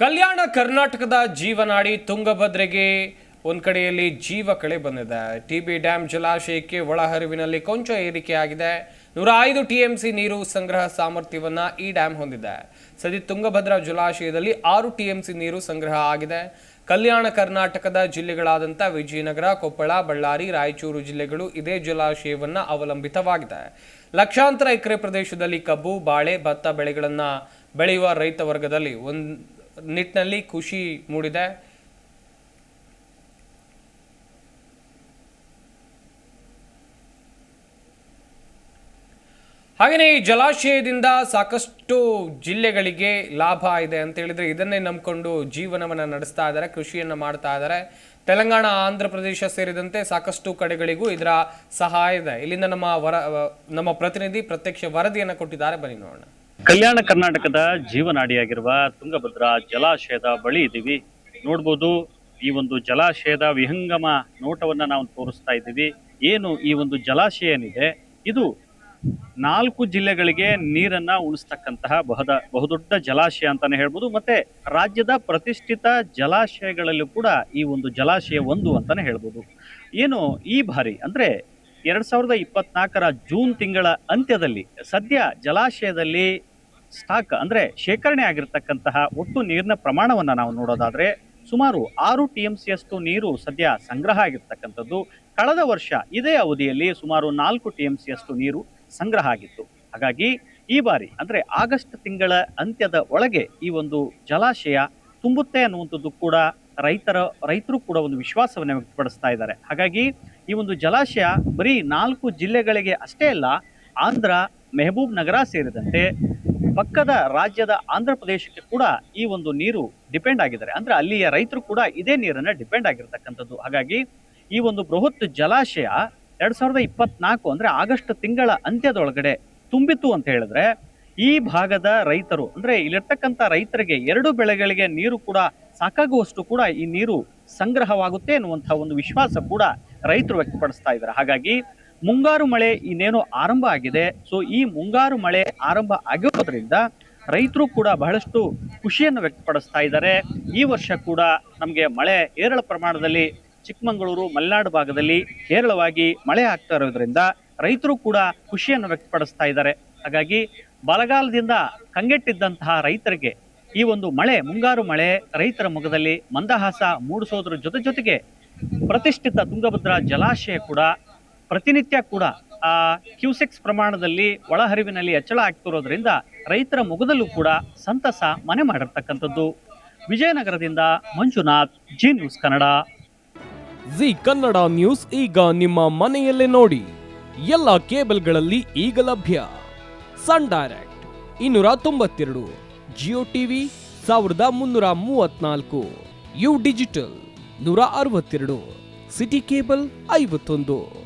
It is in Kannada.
ಕಲ್ಯಾಣ ಕರ್ನಾಟಕದ ಜೀವನಾಡಿ ತುಂಗಭದ್ರೆಗೆ ಒಂದು ಕಡೆಯಲ್ಲಿ ಜೀವ ಕಳೆ ಬಂದಿದೆ. ಟಿ ಬಿ ಡ್ಯಾಮ್ ಜಲಾಶಯಕ್ಕೆ ಒಳಹರಿವಿನಲ್ಲಿ ಕೊಂಚ ಏರಿಕೆಯಾಗಿದೆ. ನೂರ ಐದು ಟಿ ಎಂ ಸಿ ನೀರು ಸಂಗ್ರಹ ಸಾಮರ್ಥ್ಯವನ್ನು ಈ ಡ್ಯಾಮ್ ಹೊಂದಿದೆ. ಸದ್ಯ ತುಂಗಭದ್ರಾ ಜಲಾಶಯದಲ್ಲಿ ಆರು ಟಿ ಎಂ ಸಿ ನೀರು ಸಂಗ್ರಹ ಆಗಿದೆ. ಕಲ್ಯಾಣ ಕರ್ನಾಟಕದ ಜಿಲ್ಲೆಗಳಾದಂಥ ವಿಜಯನಗರ, ಕೊಪ್ಪಳ, ಬಳ್ಳಾರಿ, ರಾಯಚೂರು ಜಿಲ್ಲೆಗಳು ಇದೇ ಜಲಾಶಯವನ್ನು ಅವಲಂಬಿತವಾಗಿದೆ. ಲಕ್ಷಾಂತರ ಎಕರೆ ಪ್ರದೇಶದಲ್ಲಿ ಕಬ್ಬು, ಬಾಳೆ, ಭತ್ತ ಬೆಳೆಗಳನ್ನು ಬೆಳೆಯುವ ರೈತ ವರ್ಗದಲ್ಲಿ ಒಂದ್ ನಿಟ್ಟಿನಲ್ಲಿ ಖುಷಿ ಮೂಡಿದೆ. ಹಾಗೆಯೇ ಈ ಜಲಾಶಯದಿಂದ ಸಾಕಷ್ಟು ಜಿಲ್ಲೆಗಳಿಗೆ ಲಾಭ ಇದೆ ಅಂತ ಹೇಳಿದರೆ ಇದನ್ನೇ ನಂಬಿಕೊಂಡು ಜೀವನವನ್ನು ನಡೆಸ್ತಾ ಇದ್ದಾರೆ, ಕೃಷಿಯನ್ನು ಮಾಡ್ತಾ ಇದ್ದಾರೆ. ತೆಲಂಗಾಣ, ಆಂಧ್ರ ಪ್ರದೇಶ ಸೇರಿದಂತೆ ಸಾಕಷ್ಟು ಕಡೆಗಳಿಗೂ ಇದರ ಸಹಾಯ ಇದೆ. ಇಲ್ಲಿಂದ ನಮ್ಮ ವರ, ನಮ್ಮ ಪ್ರತಿನಿಧಿ ಪ್ರತ್ಯಕ್ಷ ವರದಿಯನ್ನು ಕೊಟ್ಟಿದ್ದಾರೆ. ಬನ್ನಿ ನೋಡೋಣ. ಕಲ್ಯಾಣ ಕರ್ನಾಟಕದ ಜೀವನಾಡಿಯಾಗಿರುವ ತುಂಗಭದ್ರಾ ಜಲಾಶಯದ ಬಳಿ ಇದ್ದೀವಿ ನೋಡ್ಬೋದು, ಈ ಒಂದು ಜಲಾಶಯದ ವಿಹಂಗಮ ನೋಟವನ್ನು ನಾವು ತೋರಿಸ್ತಾ ಇದ್ದೀವಿ ಏನು ಈ ಒಂದು ಜಲಾಶಯ ಏನಿದೆ? ಇದು ನಾಲ್ಕು ಜಿಲ್ಲೆಗಳಿಗೆ ನೀರನ್ನ ಉಳಿಸ್ತಕ್ಕಂತಹ ಬಹುದ, ಬಹುದೊಡ್ಡ ಜಲಾಶಯ ಅಂತಾನೆ ಹೇಳ್ಬೋದು. ಮತ್ತೆ ರಾಜ್ಯದ ಪ್ರತಿಷ್ಠಿತ ಜಲಾಶಯಗಳಲ್ಲೂ ಕೂಡ ಈ ಒಂದು ಜಲಾಶಯ ಒಂದು ಅಂತಾನೆ ಹೇಳ್ಬೋದು. ಏನು ಈ ಬಾರಿ ಅಂದ್ರೆ ಎರಡ್ ಸಾವಿರದ ಇಪ್ಪತ್ನಾಲ್ಕರ ಜೂನ್ ತಿಂಗಳ ಅಂತ್ಯದಲ್ಲಿ, ಸದ್ಯ ಜಲಾಶಯದಲ್ಲಿ ಸ್ಟಾಕ್ ಅಂದ್ರೆ ಶೇಖರಣೆ ಆಗಿರ್ತಕ್ಕಂತಹ ಒಟ್ಟು ನೀರಿನ ಪ್ರಮಾಣವನ್ನ ನಾವು ನೋಡೋದಾದ್ರೆ ಸುಮಾರು ಆರು ಟಿ ಎಂ ಅಷ್ಟು ನೀರು ಸದ್ಯ ಸಂಗ್ರಹ ಆಗಿರ್ತಕ್ಕಂಥದ್ದು. ಕಳೆದ ವರ್ಷ ಇದೇ ಅವಧಿಯಲ್ಲಿ ಸುಮಾರು ನಾಲ್ಕು ಟಿ ಎಂ ಅಷ್ಟು ನೀರು ಸಂಗ್ರಹ ಆಗಿತ್ತು. ಹಾಗಾಗಿ ಈ ಬಾರಿ ಅಂದ್ರೆ ಆಗಸ್ಟ್ ತಿಂಗಳ ಅಂತ್ಯದ ಒಳಗೆ ಈ ಒಂದು ಜಲಾಶಯ ತುಂಬುತ್ತೆ ಅನ್ನುವಂಥದ್ದು ಕೂಡ ರೈತರ, ರೈತರು ಕೂಡ ಒಂದು ವಿಶ್ವಾಸವನ್ನು ವ್ಯಕ್ತಪಡಿಸ್ತಾ ಇದ್ದಾರೆ. ಹಾಗಾಗಿ ಈ ಒಂದು ಜಲಾಶಯ ಬರೀ ನಾಲ್ಕು ಜಿಲ್ಲೆಗಳಿಗೆ ಅಷ್ಟೇ ಅಲ್ಲ, ಆಂಧ್ರ, ಮೆಹಬೂಬ್ ನಗರ ಸೇರಿದಂತೆ ಪಕ್ಕದ ರಾಜ್ಯದ ಆಂಧ್ರ ಪ್ರದೇಶಕ್ಕೆ ಕೂಡ ಈ ಒಂದು ನೀರು ಡಿಪೆಂಡ್ ಆಗಿದ್ದಾರೆ ಅಂದ್ರೆ ಅಲ್ಲಿಯ ರೈತರು ಕೂಡ ಇದೇ ನೀರನ್ನ ಡಿಪೆಂಡ್ ಆಗಿರ್ತಕ್ಕಂಥದ್ದು. ಹಾಗಾಗಿ ಈ ಒಂದು ಬೃಹತ್ ಜಲಾಶಯ ಎರಡ್ ಸಾವಿರದ ಇಪ್ಪತ್ನಾಲ್ಕು ಅಂದ್ರೆ ಆಗಸ್ಟ್ ತಿಂಗಳ ಅಂತ್ಯದೊಳಗಡೆ ತುಂಬಿತು ಅಂತ ಹೇಳಿದ್ರೆ ಈ ಭಾಗದ ರೈತರು ಅಂದ್ರೆ ಇಲ್ಲಿರ್ತಕ್ಕಂಥ ರೈತರಿಗೆ ಎರಡು ಬೆಳೆಗಳಿಗೆ ನೀರು ಕೂಡ ಸಾಕಾಗುವಷ್ಟು ಕೂಡ ಈ ನೀರು ಸಂಗ್ರಹವಾಗುತ್ತೆ ಎನ್ನುವಂತಹ ಒಂದು ವಿಶ್ವಾಸ ಕೂಡ ರೈತರು ವ್ಯಕ್ತಪಡಿಸ್ತಾ ಇದ್ದಾರೆ. ಹಾಗಾಗಿ ಮುಂಗಾರು ಮಳೆ ಇನ್ನೇನು ಆರಂಭ ಆಗಿದೆ. ಸೊ ಈ ಮುಂಗಾರು ಮಳೆ ಆರಂಭ ಆಗಿರೋದ್ರಿಂದ ರೈತರು ಕೂಡ ಬಹಳಷ್ಟು ಖುಷಿಯನ್ನು ವ್ಯಕ್ತಪಡಿಸ್ತಾ ಇದ್ದಾರೆ. ಈ ವರ್ಷ ಕೂಡ ನಮಗೆ ಮಳೆ ಏರಳ ಪ್ರಮಾಣದಲ್ಲಿ ಚಿಕ್ಕಮಗಳೂರು, ಮಲೆನಾಡು ಭಾಗದಲ್ಲಿ ಹೇರಳವಾಗಿ ಮಳೆ ಆಗ್ತಾ ಇರೋದ್ರಿಂದ ರೈತರು ಕೂಡ ಖುಷಿಯನ್ನು ವ್ಯಕ್ತಪಡಿಸ್ತಾ ಇದ್ದಾರೆ. ಹಾಗಾಗಿ ಬಲಗಾಲದಿಂದ ಕಂಗೆಟ್ಟಿದ್ದಂತಹ ರೈತರಿಗೆ ಈ ಒಂದು ಮಳೆ, ಮುಂಗಾರು ಮಳೆ ರೈತರ ಮುಖದಲ್ಲಿ ಮಂದಹಾಸ ಮೂಡಿಸೋದ್ರ ಜೊತೆ ಜೊತೆಗೆ ಪ್ರತಿಷ್ಠಿತ ತುಂಗಭದ್ರಾ ಜಲಾಶಯ ಕೂಡ ಪ್ರತಿನಿತ್ಯ ಕೂಡ ಆ ಕ್ಯೂಸೆಕ್ಸ್ ಪ್ರಮಾಣದಲ್ಲಿ ಒಳಹರಿವಿನಲ್ಲಿ ಹೆಚ್ಚಳ ಆಗ್ತಿರೋದ್ರಿಂದ ರೈತರ ಮುಗದಲ್ಲೂ ಕೂಡ ಸಂತಸ ಮನೆ ಮಾಡಿರ್ತಕ್ಕಂಥದ್ದು. ವಿಜಯನಗರದಿಂದ Manjunath, G news Kannada. G Kannada news ಈಗ ನಿಮ್ಮ ಮನೆಯಲ್ಲೇ ನೋಡಿ. ಎಲ್ಲ ಕೇಬಲ್ಗಳಲ್ಲಿ ಈಗ ಲಭ್ಯ. ಸನ್ ಡೈರೆಕ್ಟ್ ಇನ್ನೂರ ತೊಂಬತ್ತೆರಡು, ಜಿಯೋ ಟಿವಿ ಸಾವಿರದ ಮುನ್ನೂರ ಮೂವತ್ನಾಲ್ಕು, ಯು ಡಿಜಿಟಲ್ ನೂರ ಅರವತ್ತೆರಡು, ಸಿಟಿ ಕೇಬಲ್ ಐವತ್ತೊಂದು.